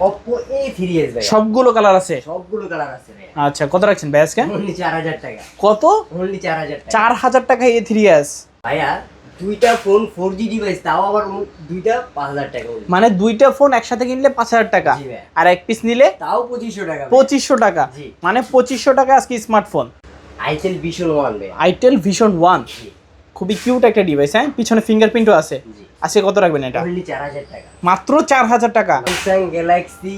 ভাই সবগুলো কালার আছে? সবগুলো কালার আছে আচ্ছা কত রাখছেন ভাই আজকে? অনলি চার হাজার টাকা। কত? অনলি চার হাজার টাকা। চার হাজার টাকা এ থ্রি এস ভাইয়া দুইটা ফোন ফোর জি ডিভাইস তাও আবার দুইটা পাঁচ হাজার টাকা মানে দুইটা ফোন একসাথে কিনলে পাঁচ হাজার টাকা। আর এক পিস নিলে তাও পঁচিশশো টাকা ভাই। পঁচিশশো টাকা। মানে পঁচিশশো টাকা আজকে স্মার্টফোন আইটেল ভিশন ওয়ান ভাই আইটেল ভিশন ওয়ান খুবই কিউট একটা ডিভাইস হ্যাঁ? পিছনে ফিঙ্গারপ্রিন্টও আছে। জি। আজকে কত রাখবেন এটা? অনলি চার হাজার টাকা। মাত্র চার হাজার টাকা? Samsung Galaxy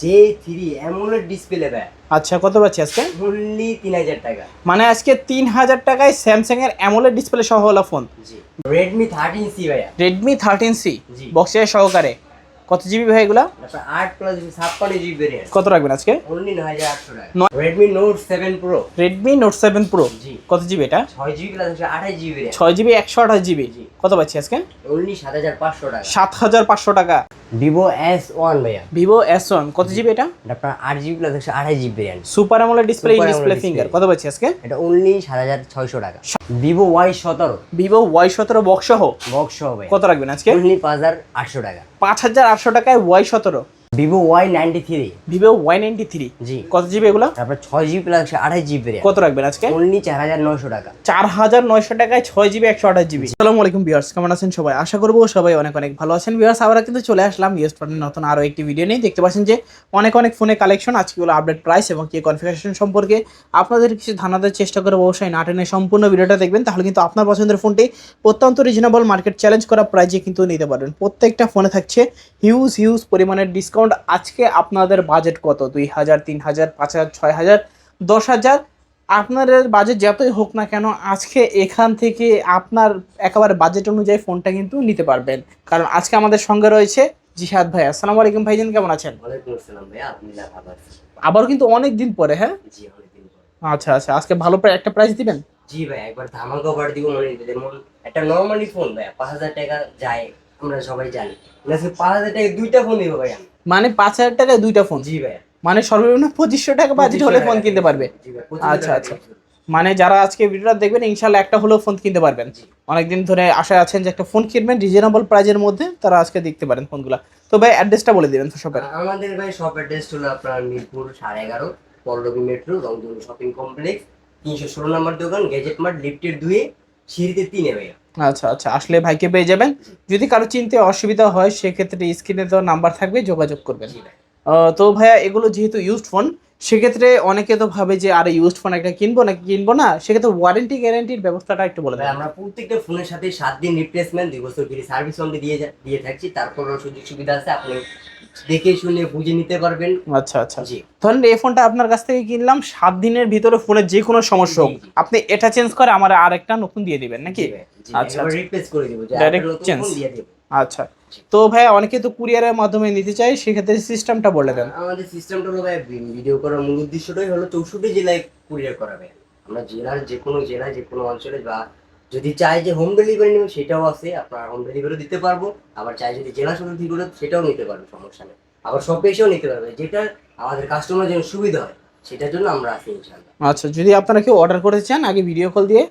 J three AMOLED display ভাই আচ্ছা কত পাচ্ছি আজকে? অনলি তিন হাজার টাকা। মানে আজকে তিন হাজার টাকায় স্যামসাং এর অ্যামোলেড ডিসপ্লে সহ হলো ফোন জি। রেডমি থার্টিন সি ভাইয়া। রেডমি থার্টিন সি জি। বক্সের সহকারে। কত জিবি ভাই এগুলা? আট প্লাস ছাপ্পান্ন জিবি ভেরিয়েন্ট কত রাখবেন আজকে? অনলি নয় হাজার আটশো টাকা। Redmi Note seven Pro Redmi Note seven Pro জি। কত জিবি এটা? ছয় জিবি প্লাস আঠাশ জিবি ছয় জিবি একশো আঠাশ জিবি জি। কত পাচ্ছি আজকে? অনলি সাত হাজার পাঁচশো টাকা। সাত হাজার পাঁচশো টাকা। ভিভো এস ওয়ান ভাইয়া। ভিভো এস ওয়ান কত জিবি এটা? আপনার আট জিবি প্লাস একশো আঠাশ GB variant super AMOLED display display finger কত পাচ্ছি আজকে? এটা অনলি সাত হাজার ছয়শো টাকা। ভিভো ওয়াই সতেরো। ভিভো ওয়াই সতেরো বক্স সহ? বক্স সহ কত রাখবেন আজকে? অনলি পাঁচ হাজার আটশো টাকা। পাঁচ হাজার আটশো টাকায় ওয়াই সতেরো। Vivo Y ninety three Vivo Y ninety three জি। কত জিবি এগুলো? তারপর ছয় জিবি প্লাস আঠাশ জিবি কত রাখবেন আজকে? অনলি চার হাজার নয়শো টাকা। চার হাজার নয়শো টাকায় ছয় জিবি একশো আঠাশ জিবি আসসালামু আলাইকুম বিয়ার্স কেমন আছেন সবাই? আশা করব সবাই অনেক অনেক ভালো আছেন। বিয়ার্স আমরা কিন্তু চলে আসলাম ইয়েস ফোনের নতুন আরও একটি ভিডিও নিয়ে। দেখতে পাচ্ছেন যে অনেক অনেক ফোনের কালেকশন আজকে হলো আপডেট প্রাইস এবং কি কনফিগারেশন সম্পর্কে। আপনাদের কিছু ধারণা চেষ্টা করে অবশ্যই। না টেনে সম্পূর্ণ ভিডিওটা দেখবেন তাহলে কিন্তু আপনার পছন্দের ফোনটি অত্যন্ত রিজনেবল মার্কেট চ্যালেঞ্জ করা প্রাইজে কিন্তু নিতে পারবেন। প্রত্যেকটা ফোনে থাকছে হিউজ হিউজ পরিমাণের ডিসকাউন্ট আজকে আপনাদের বাজেট কত? দুই হাজার তিন হাজার পাঁচ হাজার ছয় হাজার দশ হাজার? আপনাদের বাজেট যতই হোক না কেন আজকে এখান থেকে আপনার একেবারে বাজেট অনুযায়ী ফোনটা কিন্তু নিতে পারবেন। কারণ আজকে আমাদের সঙ্গে রয়েছে জিহাদ ভাই। আসসালামু আলাইকুম ভাইজান কেমন আছেন? আবার কিন্তু অনেক দিন পরে হ্যাঁ? আচ্ছা আচ্ছা আজকে ভালো প্রায় একটা প্রাইস দিবেন? জি ভাই একবার ধামাকা অফার দিব মনে যেমন একটা নর্মালি ফোন ভাই পাঁচ হাজার টাকা যায় আমরা সবাই জানি। পাঁচ হাজার টাকা দুইটা ফোন দিব ভাই আমি মানে পাঁচ হাজার টাকায় দুইটা ফোন জি ভাই মানে সর্বনিম্ন পঁচিশশো টাকা বাজেট হলে ফোন কিনতে পারবে। আচ্ছা, আচ্ছা। মানে যারা আজকে ভিডিওটা দেখবেন ইনশাল্লাহ একটা হলেও ফোন কিনতে পারবেন। অনেকদিন ধরে আশায় আছেন যে একটা ফোন কিনবেন রিজনেবল প্রাইজের মধ্যে তারা আজকে দেখতে পারেন ফোনগুলো তো ভাই অ্যাড্রেসটা বলে দিবেন সবার। আমাদের ভাই শপ অ্যাড্রেস হলো আপনার মিরপুর সাড়ে এগারো Pallabi metro Rongdhonu shopping complex তিনশো ষোলো নম্বর দোকান গ্যাজেট মার্ট লিফটের দুয়ে সিঁড়িতে তিনে ভাইয়া। আচ্ছা আচ্ছা। আসলে ভাইকে পেয়ে যাবেন। যদি কারও চিনতে অসুবিধা হয় সেক্ষেত্রে স্ক্রিনে তো নাম্বার থাকবে যোগাযোগ করবেন। আহ, তো ভাইয়া এগুলো যেহেতু ইউজড ফোন সেক্ষেত্রে অনেকে তো ভাবে যে আরে ইউজড ফোন একটা কিনবো নাকি কিনবো না? সেক্ষেত্রে ওয়ারেন্টি গ্যারেন্টির ব্যবস্থাটা একটু বলে দেন। আমরা প্রত্যেকটা ফোনের সাথে সাত দিন রিপ্লেসমেন্ট দুই বছর ফ্রি সার্ভিস অনলি দিয়ে দিয়ে থাকছি তারপরও সুযোগ সুবিধা আছে আপনি দেখে শুনে বুঝে নিতে পারবেন। আচ্ছা আচ্ছা। জি। ধরেন এই ফোনটা আপনার কাছ থেকে কিনলাম সাত দিনের ভিতরে ফোনের যে কোনো সমস্যা হোক। আপনি এটা চেঞ্জ করে আমার আরেকটা নতুন দিয়ে দিবেন নাকি? আচ্ছা, আচ্ছা। রিপ্লেস করে দিব change। ফোন দিয়ে দেব। আচ্ছা। তো ভাই অনেকে তো কুরিয়ারের মাধ্যমে নিতে চাই সেক্ষেত্রে সিস্টেমটা বলে দেন। আমাদের সিস্টেমটা হলো ভাই ভিডিও করার মূল উদ্দেশ্যটাই হলো চৌষট্টি জেলায় কুরিয়ার করা ভাই আমরা জেলার যে কোনো জেলায় যে কোনো অঞ্চলে বা যদি চাই যে হোম ডেলিভারি নেব সেটাও আছে আপনার হোম ডেলিভারি দিতে পারব। আবার চাই যদি জেলা ঠিক করে সেটাও নিতে পারব সমস্যা নেই। আবার সব এসেও নিতে পারবে। যেটা আমাদের কাস্টমার যেন সুবিধা হয় সেটার জন্য আমরা আছি ইনশাল্লাহ আচ্ছা যদি আপনারা কেউ অর্ডার করতে চান আগে ভিডিও কল দিয়ে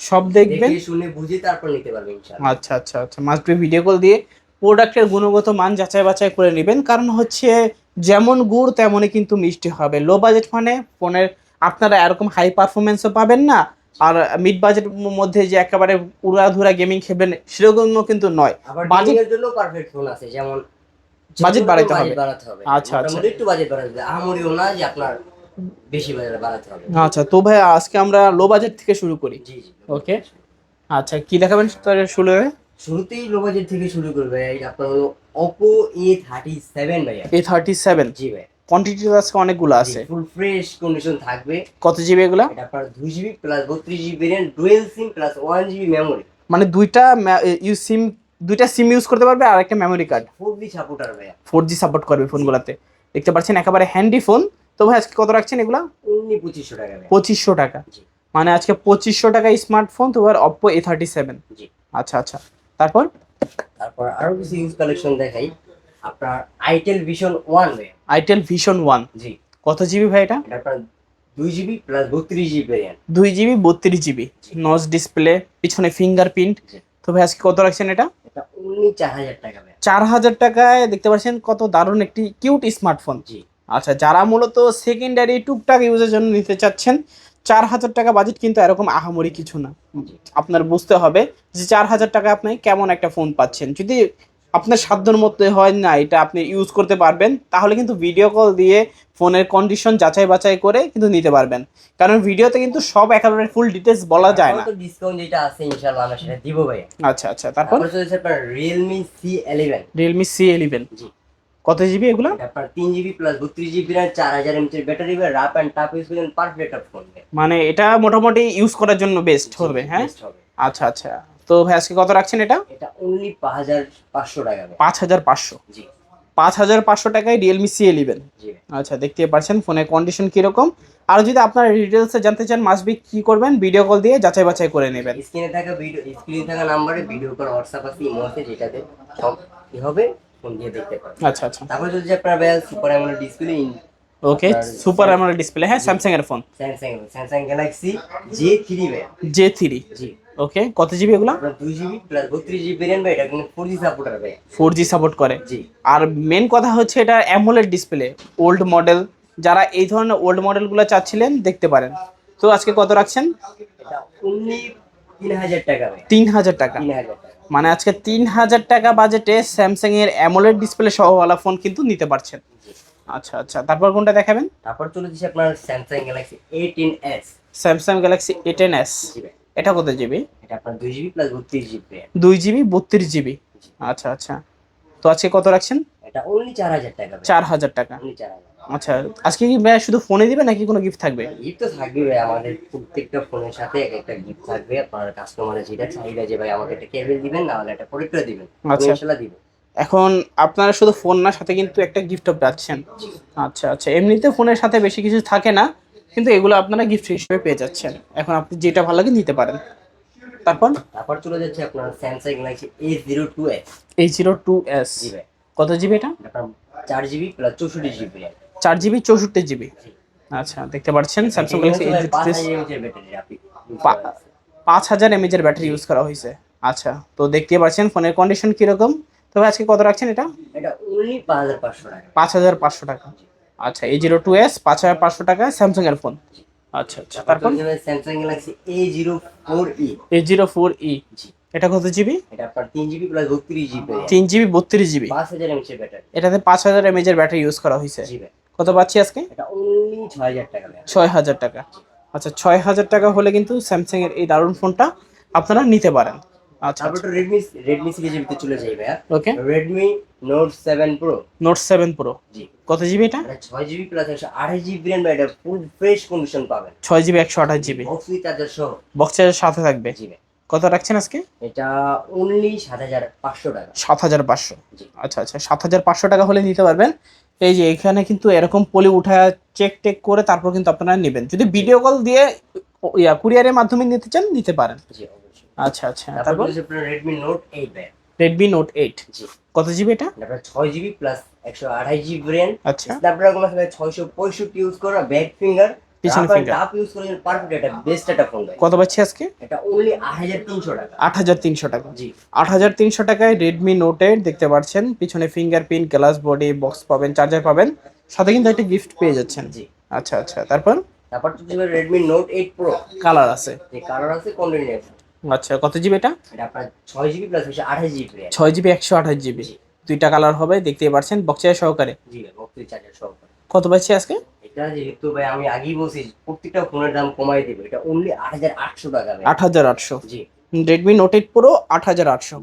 সব দেখবেন। দেখে শুনে বুঝে তারপর নিতে পারবেন ইনশাল্লাহ আচ্ছা আচ্ছা আচ্ছা মাস্ট বি ভিডিও কল দিয়ে প্রোডাক্টের গুণগত মান যাচাই বাছাই করে নেবেন। কারণ হচ্ছে যেমন গুড় তেমনই কিন্তু মিষ্টি হবে। লো বাজেট মানে ফোনের আপনারা এরকম হাই পারফরমেন্সও পাবেন না। আর মিড বাজেট মধ্যে যে একেবারে উড়াধুরা গেমিং খেলবেন সেরকমও কিন্তু নয়। বাজেটের জন্য পারফেক্ট ফোন আছে যেমন Budget বাড়াইতে বাজেট হবে। বাড়াতে হবে। আচ্ছা, আচ্ছা। একটু বাজেট বাড়াতে আহামরিও না যে আপনার বেশি বাজেট বাড়াতে হবে। আচ্ছা তো ভাই আজকে আমরা লো বাজেট থেকে শুরু করি। ওকে আচ্ছা কি দেখাবেন শুরু শুরুতেই লো বাজেট থেকে শুরু করবে এই আপনার হলো Oppo A37 ভাইয়া। এ থার্টি সেভেন জি ভাই কোয়ান্টিটি আজকে অনেকগুলো আছে। ফুল ফ্রেশ কন্ডিশন থাকবে। কত জিবি এগুলা? এটা আপনার দুই জিবি প্লাস বত্রিশ GB variant dual SIM plus one GB memory মানে দুইটা ইউ সিম দুইটা সিম ইউজ করতে পারবে আর একটা মেমোরি কার্ড ফোর জি সাপোর্টার ভাইয়া। ফোর জি সাপোর্ট করবে ফোনগুলোতে। দেখতে পাচ্ছেন একেবারে হ্যান্ডি ফোন তো ভাই আজকে কত রাখছেন এগুলা? অনলি পঁচিশশো টাকা পঁচিশশো টাকা। মানে আজকে পঁচিশশো টাকা স্মার্টফোন তো আর অপ্পো এ থার্টি সেভেন আচ্ছা আচ্ছা। তারপর? তারপর আরও কিছু ইউজ কালেকশন দেখাই। আপনার itel vision one itel vision one জি। কত জিবি ভাই এটা? এটা আপনার দুই জিবি প্লাস বত্রিশ জিবি ভেরিয়েন্ট দুই জিবি বত্রিশ জিবি নজ ডিসপ্লে পিছনে ফিঙ্গারপ্রিন্ট তো ভাই আজকে কত রাখছেন এটা? এটা অনলি চার হাজার টাকা ভাই। চার হাজার টাকায় দেখতে পাচ্ছেন কত দারুণ একটি কিউট স্মার্টফোন জি। আচ্ছা যারা মূলত সেকেন্ডারি টুকটাক ইউজের জন্য নিতে চাচ্ছেন চার হাজার টাকা বাজেট কিন্তু এরকম আহামরি কিছু না। আপনার বুঝতে হবে যে চার হাজার টাকা আপনি কেমন একটা ফোন পাচ্ছেন। যদি আপনার সাধ্যর মধ্যে হয় না এটা আপনি ইউজ করতে পারবেন তাহলে কিন্তু ভিডিও কল দিয়ে ফোনের কন্ডিশন যাচাই বাছাই করে কিন্তু নিতে পারবেন। কারণ ভিডিওতে কিন্তু সব একেবারে ফুল ডিটেলস বলা যায় না। ডিসকাউন্ট যেটা আছে ইনশাআল্লাহ আমরা সেটা দিব ভাই আচ্ছা আচ্ছা তারপর? ইলেভেন রিয়েলমি সি ইলেভেন জি। কত জিবি এগুলো? আপনার তিন জিবি প্লাস বত্রিশ জিবি র্যাম চার হাজার এমএচের ব্যাটারি ভাই রাপ অ্যান্ড টাপ ইউজ করবেন পারফেক্ট একটা ফোন মানে এটা মোটামুটি ইউজ করার জন্য বেস্ট হবে হ্যাঁ? আচ্ছা আচ্ছা। তো ভাই আজকে কত রাখছেন এটা? এটা অনলি পাঁচ হাজার পাঁচশো টাকা পাঁচ হাজার পাঁচশো? জি। পাঁচ হাজার পাঁচশো টাকায় রিয়েলমি সি ইলেভেন জি আচ্ছা দেখতে পাচ্ছেন ফোনের কন্ডিশন কীরকম। আর যদি আপনারা ডিটেলসে জানতে চান মাসবি কি করবেন ভিডিও কল দিয়ে যাচাই বাছাই করে নেবেন। স্ক্রিনে থাকা ভিডিও স্ক্রিনে থাকা নাম্বারে ভিডিও কল হোয়াটসঅ্যাপ আছে ইমো আছে যেটাতে সব কি হবে ফোন দিয়ে দেখতে পারবেন আচ্ছা আচ্ছা। তারপর যদি আপনার super AMOLED display okay super AMOLED display হ্যাঁ স্যামসাং এর phone Samsung Samsung Galaxy J three J three জি। ওকে কত জিবি এগুলো? জিবি প্লাস জিবি ভাই এটা কিন্তু সাপোর্ট করে। জি। আর মেন কথা হচ্ছে এটা অ্যামোলেড ডিসপ্লে ওল্ড মডেল যারা এই ধরনের ওল্ড মডেলগুলো চাচ্ছিলেন দেখতে পারেন। তো আজকে কত রাখছেন? এটা টাকা তিন হাজার টাকা। তিন হাজার টাকা। মানে আজকে তিন হাজার টাকা বাজেটে স্যামসাং এর অ্যামোলেড ডিসপ্লে সহ ওয়ালা ফোন কিন্তু নিতে পারছেন। আচ্ছা আচ্ছা। তারপর কোনটা দেখাবেন? তারপর চলে যাচ্ছে আপনার Samsung Galaxy eighteen S Samsung Galaxy A ten S এটা কত জিবি এটা আপনার দুই জিবি প্লাস বত্রিশ জিবি দুই জিবি বত্রিশ জিবি আচ্ছা আচ্ছা। তো আজকে কত রাখছেন? এটা অনলি চার হাজার টাকা ভাই। চার হাজার টাকা। অনলি চার হাজার। আচ্ছা আজকে কি ভাই শুধু ফোনে দিবে নাকি কোনো গিফট থাকবে? গিফট তো থাকবে ভাই আমাদের প্রত্যেকটা ফোনের সাথে এক একটা গিফট থাকবে। আপনার কাস্টমারের যেটা চাহিদা যে ভাই আমাকে একটা কেবল দিবেন না হলে একটা প্রোডাক্টর দিবেন। আচ্ছা। ইনশাআল্লাহ দিবেন এখন আপনারা শুধু ফোন না সাথে কিন্তু একটা গিফটও পাচ্ছেন আচ্ছা আচ্ছা এমনিতে ফোনের সাথে বেশি কিছু থাকে না কিন্তু এগুলো আপনারা গিফট হিসেবে পেয়ে যাচ্ছেন। এখন আপনি যেটা ভালো লাগে নিতে পারেন। তারপর? তারপর চলে যাচ্ছে আপনার Samsung Galaxy A zero two X এই জিরো টু এস জি ভাই। কত জিবি এটা? চার জিবি প্লাস চৌষট্টি জিবি চার জিবি চৌষট্টি জিবি? আচ্ছা দেখতে পাচ্ছেন স্যামসাং গ্যালাক্সি এ পাঁচ হাজার এমএজের ব্যাটারি ইউজ করা হয়েছে। আচ্ছা তো দেখতে পাচ্ছেন ফোনের কন্ডিশন কীরকম? তবে আজকে কত রাখছেন এটা? এটা পাঁচ হাজার পাঁচশো টাকা। পাঁচ হাজার পাঁচশো টাকা। আচ্ছা এই জিরো টু এস পাঁচ হাজার পাঁচশো টাকা স্যামসাং এর ফোন আচ্ছা আচ্ছা তারপর Samsung Galaxy A zero four E A zero four E জি। এটা কত জিবি এটা আপনার তিন জিবি প্লাস বত্রিশ জিবি তিন জিবি বত্রিশ জিবি পাঁচ হাজার এমএচের ব্যাটারি এটাতে ব্যাটারি ইউজ করা হয়েছে। জি কত পাচ্ছি আজকে? এটা অনলি ছয় হাজার টাকা আচ্ছা ছয় হাজার টাকা হলে কিন্তু স্যামসাং এর এই দারুণ ফোনটা আপনারা নিতে পারেন। আচ্ছা তারপর সিরিজের ভিতরে চলে যাই ভাইয়া। ওকে জি। কত জিবি এটা? জিবি প্লাস একশো আঠাশ জিবি র্যাম এটা ফুল ফ্রেশ কন্ডিশন পাবেন। জিবি একশো আঠাশ জিবি বক্স চার্জার সহ। বক্সের সাথে থাকবে। জি ভাই। কত রাখছেন আজকে? এটা অনলি সাত হাজার পাঁচশো টাকা। সাত হাজার পাঁচশো। আচ্ছা আচ্ছা সাত হাজার পাঁচশো টাকা হলে নিতে পারবেন। এই যে এখানে কিন্তু এরকম পলি উঠা চেক টেক করে তারপর কিন্তু আপনারা নেবেন। যদি ভিডিও কল দিয়ে ইয়া কুরিয়ারের মাধ্যমে নিতে চান নিতে পারেন। জি অবশ্যই। আচ্ছা আচ্ছা তারপর আপনার Redmi note eight Redmi note eight জি। কত জিবি এটা? আপনার ছয় জিবি প্লাস একশো আঠাশ জিবি র্যাম আচ্ছা। স্ন্যাপড্রাগন আছে ছয়শো পঁয়ষট্টি ইউজ করা ব্যাক ফিঙ্গার পিছনে। টাপ ইউজ করে পারফেক্ট এটা বেস্ট একটা ফোন কত পাচ্ছি আজকে? এটা অনলি আট হাজার তিনশো টাকা। আট হাজার তিনশো টাকা। জি। আট হাজার তিনশো টাকায় রেডমি নোট এইট দেখতে পাচ্ছেন পিছনে ফিঙ্গারপ্রিন্ট গ্লাস বডি বক্স পাবেন চার্জার পাবেন সাথে কিন্তু একটা গিফট পেয়ে যাচ্ছেন। জি। আচ্ছা আচ্ছা তারপর? তারপর তো Redmi note eight pro colour আছে। কালার আছে কন্টিনিউয়াস আচ্ছা কত জিবি এটা? এটা আপনার ছয় জিবি প্লাস জিবি র্যাম ছয় জিবি একশো আঠাশ জিবি দুইটা কালার হবে দেখতে পাচ্ছেন বক্সের সহকারে। জি বক্সের চার্জার সহ কত পাচ্ছি আজকে? এটা যেহেতু ভাই আমি আগেই বলছি প্রত্যেকটা ফোনের দাম কমাই দেবে। এটা অনলি আট হাজার আটশো টাকা আট হাজার আটশো। জি। রেডমি নোট এইট প্রো আট হাজার আটশো।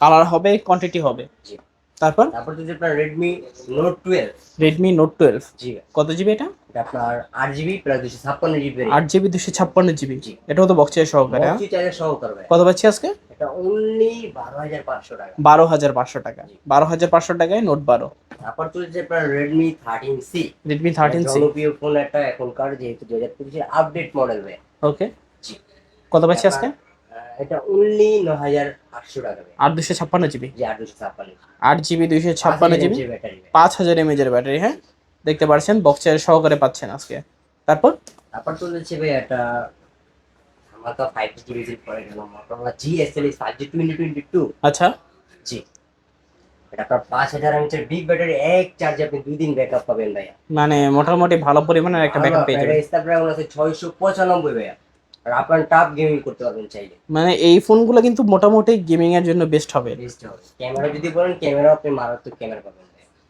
কালার হবে কোয়ান্টিটি হবে। জি। তারপর? তারপর যদি আপনার Redmi note twelve Redmi note twelve জি কত জিবি এটা? এটা আপনার আট জিবি প্লাস দুশো ছাপ্পান্ন জিবি আট জিবি দুশো ছাপ্পান্ন জিবি জি। এটাও তো বক্সের সহকারে হ্যাঁ? বক্সি চার্জার সহকার ভাই। কত পাচ্ছি আজকে? এটা অনলি বারো হাজার পাঁচশো টাকা। বারো হাজার পাঁচশো টাকা। বারো হাজার পাঁচশো টাকায় নোট বারো। তারপর চলেছে আপনার Redmi thirteen C Redmi thirteen C জনপ্রিয় ফোন একটা এখনকার যেহেতু দু হাজার পঁচিশের আপডেট মডেল ভাই। ওকে জি। কত পাচ্ছি আজকে? এটা অনলি ন হাজার আটশো টাকা ভাই আট দুশো ছাপ্পান্ন জিবি যে আট দুশো ছাপ্পান্ন আট জিবি দুইশো ছাপ্পান্ন জিবি হাজার এমএজের ব্যাটারি হ্যাঁ? দেখতে পাচ্ছেন বক্সের সহকারে পাচ্ছেন আজকে। তারপর? তারপর চলেছে ভাই একটা ধামাকা ফাইভ জি ভিজিট করে গেল Motorola G S L five G twenty twenty two আচ্ছা। জি। এটা আপনার পাঁচ হাজার এমএচের বিগ ব্যাটারি এক চার্জে আপনি দুই দিন ব্যাকআপ পাবেন ভাইয়া। মানে মোটামুটি ভালো পরিমাণের একটা ব্যাকআপ পেয়ে যাবেন। স্ন্যাপড্রাগন আছে ছয়শো পঁচানব্বই ভাইয়া। আর আপনার টাপ গেমিং করতে পারবেন চাইলে। মানে এই ফোনগুলো কিন্তু মোটামুটি গেমিং এর জন্য বেস্ট হবে। বেস্ট হবে। ক্যামেরা যদি বলেন ক্যামেরা আপনি মারাত্মক ক্যামেরা পাবেন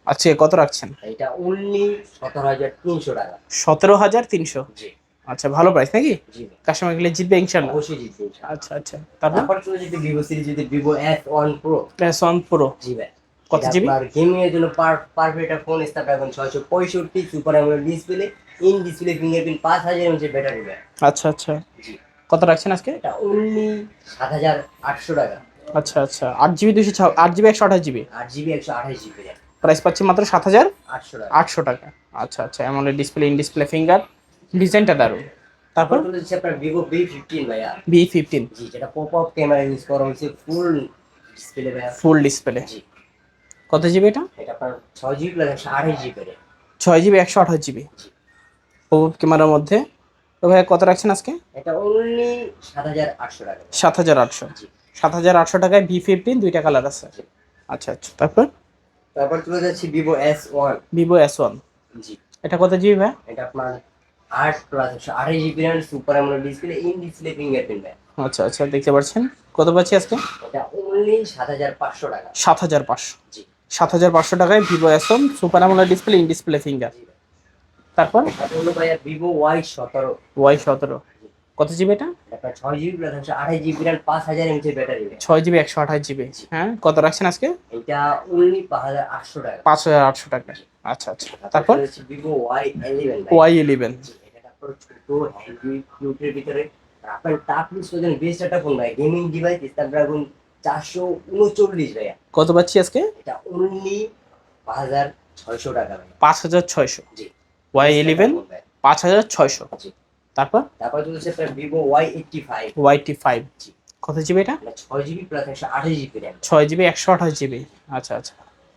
আচ্ছা কত রাখছেন? এটা অনলি সতেরো হাজার তিনশো টাকা। সতেরো হাজার তিনশো? জি। আচ্ছা ভালো প্রাইস নাকি। কাস্টমার গেলে জিতবে ইনশাল্লাহ অবশ্যই জিতবে ইনশাআল্লাহ। আচ্ছা আচ্ছা। তারপর? চলে যদি ভিভো সিরিজ যদি ভিভো এস ওয়ান প্রো প্যাসন প্রো জি ভাই। কত জিবি? আপনার গেমিং এর জন্য পারফেক্ট একটা ফোন স্ন্যাপড্রাগন ছয়শো পঁয়ষট্টি super AMOLED display in display fingerprint পাঁচ হাজার এমএচের ব্যাটারি ভাই আচ্ছা আচ্ছা। কত রাখছেন আজকে? এটা অনলি সাত হাজার আটশো টাকা। আচ্ছা আচ্ছা। আট জিবি দুশো ছ আট জিবি একশো আঠাশ জিবি? আট জিবি একশো আঠাশ জিবি প্রাইস পাচ্ছি মাত্র সাত হাজার আটশো টাকা। আটশো টাকা। আচ্ছা আচ্ছা। এমন ডিসপ্লে ইন ডিসপ্লে ফিঙ্গার ডিজাইনটা দারুণ। তারপর? হচ্ছে আপনার ভিভো বি ফিফটিন ভাইয়া। বি ফিফটিন জি যেটা পপ আপ ক্যামেরা ইউজ করা হয়েছে ফুল ডিসপ্লে ভাইয়া। ফুল ডিসপ্লে কত জিবি এটা? এটা আপনার ছয় জিবি প্লাস একশো আঠাশ জিবি ছয় জিবি একশো আঠাশ জিবি। ও ক্যামেরার মধ্যে। তো ভাই কত রাখছেন আজকে? এটা অনলি সাত হাজার আটশো টাকা। সাত হাজার আটশো। সাত হাজার আটশো টাকায় ভি ফিফটিন দুইটা কালার আছে। আচ্ছা আচ্ছা তারপর? তারপর চলে যাচ্ছি Vivo S one Vivo S one জি। এটা কত জিবি ভাই? এটা আপনার আট প্লাস একশো আঠাশ GB RAM super AMOLED display in display fingerprint ভাই আচ্ছা আচ্ছা দেখতে পাচ্ছেন। কত পাচ্ছি আজকে? এটা অনলি সাত হাজার পাঁচশো টাকা। সাত হাজার পাঁচশো। জি। সাত হাজার পাঁচশো টাকায় Vivo S one super AMOLED display in display finger তারপর? ভিভো ওয়াই সতেরো। ওয়াই সতেরো। কত জিবি এটা? ছয় জিবি আঠাশ জিবি র্যাম পাঁচ হাজার এমএচের ব্যাটারি। ছয় জিবি একশো আঠাশ জিবি। হ্যাঁ কত রাখছেন আজকে? এটা অনলি পাঁচ হাজার আটশো টাকা। পাঁচ হাজার আটশো টাকা। আচ্ছা আচ্ছা। তারপর Vivo Y eleven Y eleven ছোট হ্যান্ডি কিউটের ভিতরে। আপনার টাপ ইউজ করছেন বেস্ট একটা ফোন ভাই গেমিং ডিভাইস স্ন্যাপড্রাগন চারশো উনচল্লিশ ভাইয়া। কত পাচ্ছি আজকে? এটা অনলি পাঁচ হাজার ছয়শো টাকা পাঁচ হাজার ছয়শো। জি। ওয়াই ইলেভেন পাঁচ হাজার ছয়শো। তারপর? তারপর চলছে Vivo Y eighty five Y eighty five জি। কত জিবি এটা? ছয় জিবি প্লাস একশো আঠাশ জিবি র্যাম ছয় জিবি একশো আঠাশ জিবি। আচ্ছা আচ্ছা।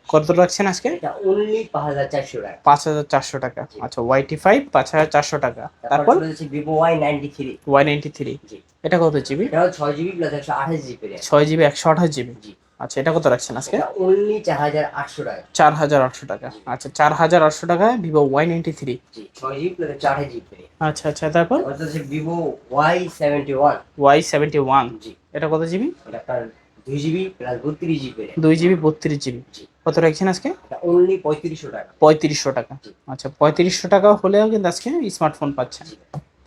কত রাখছেন আজকে? এটা অনলি পাঁচ হাজার চারশো টাকা। পাঁচ হাজার চারশো টাকা। আচ্ছা ওয়াইটি ফাইভ পাঁচ হাজার চারশো টাকা। তারপর Vivo Y ninety three Y ninety three এটা কত জিবি? ছয় জিবি প্লাস একশো আঠাশ জিবি ছয় জিবি একশো আঠাশ জিবি। জি। আচ্ছা এটা কত রাখছেন আজকে? এটা অনলি চার হাজার আটশো টাকা। চার হাজার আটশো টাকা। আচ্ছা চার হাজার আটশো টাকায় ভিভো ওয়াই নাইনটি থ্রি। জি ছয় জিবি প্লাস একশো আঠাশ জিবি আচ্ছা আচ্ছা তারপর? তারপর হচ্ছে Vivo Y seventy one. Y seventy one. জি। এটা কত জিবি? এটা আপনার দুই জিবি প্লাস বত্রিশ জিবি র্যাম দুই জিবি বত্রিশ জিবি। কত রাখছেন আজকে? এটা অনলি পঁয়ত্রিশশো টাকা। পঁয়ত্রিশশো টাকা। আচ্ছা পঁয়ত্রিশশো টাকা হলেও কিন্তু আজকে স্মার্টফোন পাচ্ছেন।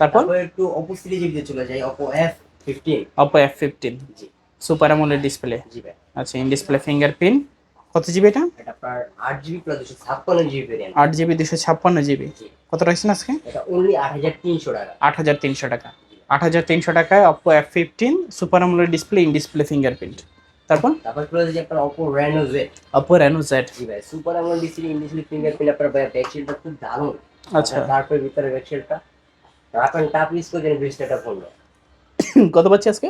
তারপর? একটু অপো সিরিজে চলে যাই Oppo F fifteen Oppo F fifteen জি। সুপার অ্যামোলেড ডিসপ্লে জি ভাই। আচ্ছা ইন ডিসপ্লে ফিঙ্গারপ্রিন্ট কত জিবি এটা? এটা আপনার আট জিবি প্লাস দুশো ছাপ্পান্ন জিবি র্যাম আট জিবি দুশো ছাপ্পান্ন জিবি কত রাখছেন আজকে? এটা অনলি হাজার তিনশো টাকা। আট হাজার তিনশো টাকা। আট হাজার তিনশো টাকায় Oppo F fifteen super AMOLED display in display fingerprint তারপর? তারপর চলে যাচ্ছে আপনার Reno Z Oppo Reno Z জি ভাই সুপার অ্যামোলেড ডিসপ্লে ইংলিশলি ফিঙ্গারপ্রিন্ট আপনার ব্যাকশিটটা খুব দারুণ। আচ্ছা। তারপর ভিতরে ব্যাকশিটটা আপনার টাপ ইউজ করে দেন কত পাচ্ছি আজকে?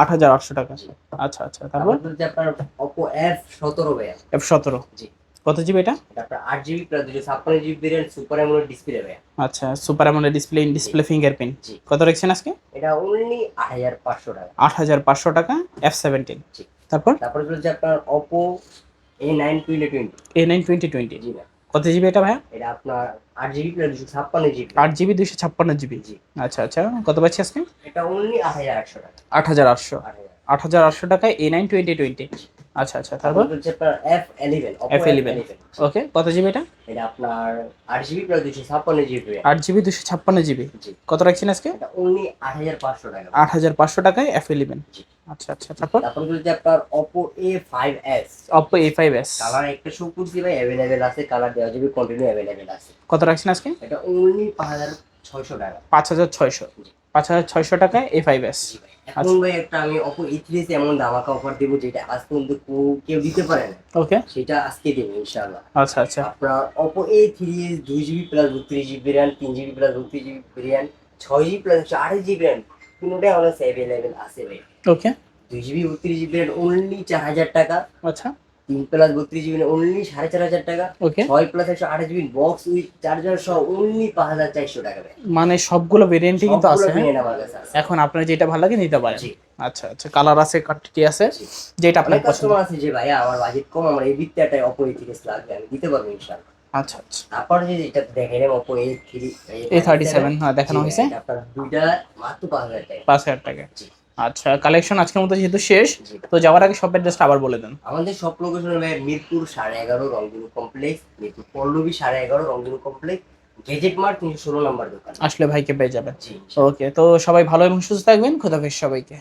আট হাজার আটশো টাকা। আচ্ছা আচ্ছা তারপর? অপো এফ সতেরো ভাইয়া এফ সতেরো। জি। কত জিবি এটা? আট জিবি প্লাস দুশো ছাপ্পান্ন GB RAM super AMOLED display ভাইয়া আচ্ছা super AMOLED display in display fingerprint কত রাখছেন আজকে? এটা অনলি আট হাজার পাঁচশো টাকা। আট হাজার পাঁচশো টাকা এফ সেভেন্টিন তারপর? তারপর চলছে আপনার Oppo A nine twenty twenty A nine twenty twenty জি কত জিবি এটা ভাইয়া? এটা আপনার আট জিবি প্লাস দুশো ছাপ্পান্ন জিবি। আট জিবি দুইশো ছাপ্পান্ন জিবি। জি। আচ্ছা আচ্ছা। কত পাচ্ছি আজকে? এটা অনলি আট হাজার আটশো টাকা। আট হাজার আটশো। আট হাজার। আটশো টাকায় এ নাইন টোয়েন্টি টোয়েন্টি আচ্ছা আচ্ছা তারপর? হচ্ছে আপনার F eleven F eleven okay কত জিবি এটা? এটা আপনার আট জিবি প্লাস দুশো ছাপ্পান্ন জিবি আট জিবি দুশো ছাপ্পান্ন জিবি কত রাখছেন আজকে? অনলি আট হাজার পাঁচশো টাকা। আট হাজার পাঁচশো টাকায় এফ ইলেভেন জি। আচ্ছা আচ্ছা তারপর? তারপর হচ্ছে আপনার Oppo A five S Oppo A five S colour একটা শো করছি ভাই অ্যাভেলেবেল আছে কালার দেওয়া যাবে কন্টিনিউ অ্যাভেলেবেল আছে। কত রাখছেন আজকে? এটা অনলি পাঁচ হাজার ছয়শো টাকা। পাঁচ হাজার ছয়শো। পাঁচ হাজার ছয়শো টাকায় এ ফাইভ এস এখন ভাই একটা আমি অপো এ থ্রি এমন ধামাকা অফার দেবো যেটা আজ পর্যন্ত কেউ- দিতে পারে না। ওকে। সেটা আজকে দেবো ইনশাআল্লাহ। আচ্ছা আচ্ছা। আপনার অপো এ থ্রি এস দুই জিবি প্লাস বত্রিশ জিবি র্যাম তিন জিবি প্লাস বত্রিশ জিবি র্যাম ছয় জিবি প্লাস একশো আঠাশ জিবি র্যাম কোনোটাই আমাদের অ্যাভেলেবেল আছে ভাই। ওকে। দুই জিবি বত্রিশ জিবি র্যাম অনলি চার হাজার টাকা। আচ্ছা। তিন প্লাস বত্রিশ জিবি অনলি সাড়ে চার হাজার টাকা। ওকে ছয় প্লাস একশো আঠাশ জিবি বক্স উইথ চার্জার সহ অনলি পাঁচ হাজার চারশো টাকা মানে সবগুলো ভেরিয়েন্টই কিন্তু আছে হ্যাঁ? আছে। এখন আপনার যেটা ভালো লাগে নিতে পারেন। আচ্ছা আচ্ছা কালার আছে কাটটি আছে যেটা আপনার পছন্দ। আছে যে ভাইয়া আমার বাজেট কম আমার এই বিত্তাটাই অপো এই থেকে লাগবে আমি দিতে পারব ইনশাল্লাহ আচ্ছা আচ্ছা। তারপর যে এটা দেখেন অপো এই থ্রি এ থার্টি সেভেন হ্যাঁ দেখানো হয়েছে। আপনার দুইটা মাত্র পাঁচ হাজার টাকা। পাঁচ হাজার টাকা। আচ্ছা কালেকশন আজকের মতো যেহেতু শেষ তো যাওয়ার আগে সব অ্যাড্রেসটা আবার বলে দেন। আমাদের সব লোকেশন ভাই মিরপুর সাড়ে এগারো রংধনু কমপ্লেক্স মিরপুর পল্লবী সাড়ে এগারো রংধনু কমপ্লেক্স গেজেট মার্ট তিনশো ষোলো নম্বর দোকান। আসলে ভাইকে পেয়ে যাবেন। ওকে তো সবাই ভালো এবং সুস্থ থাকবেন। খোদাফেজ সবাইকে।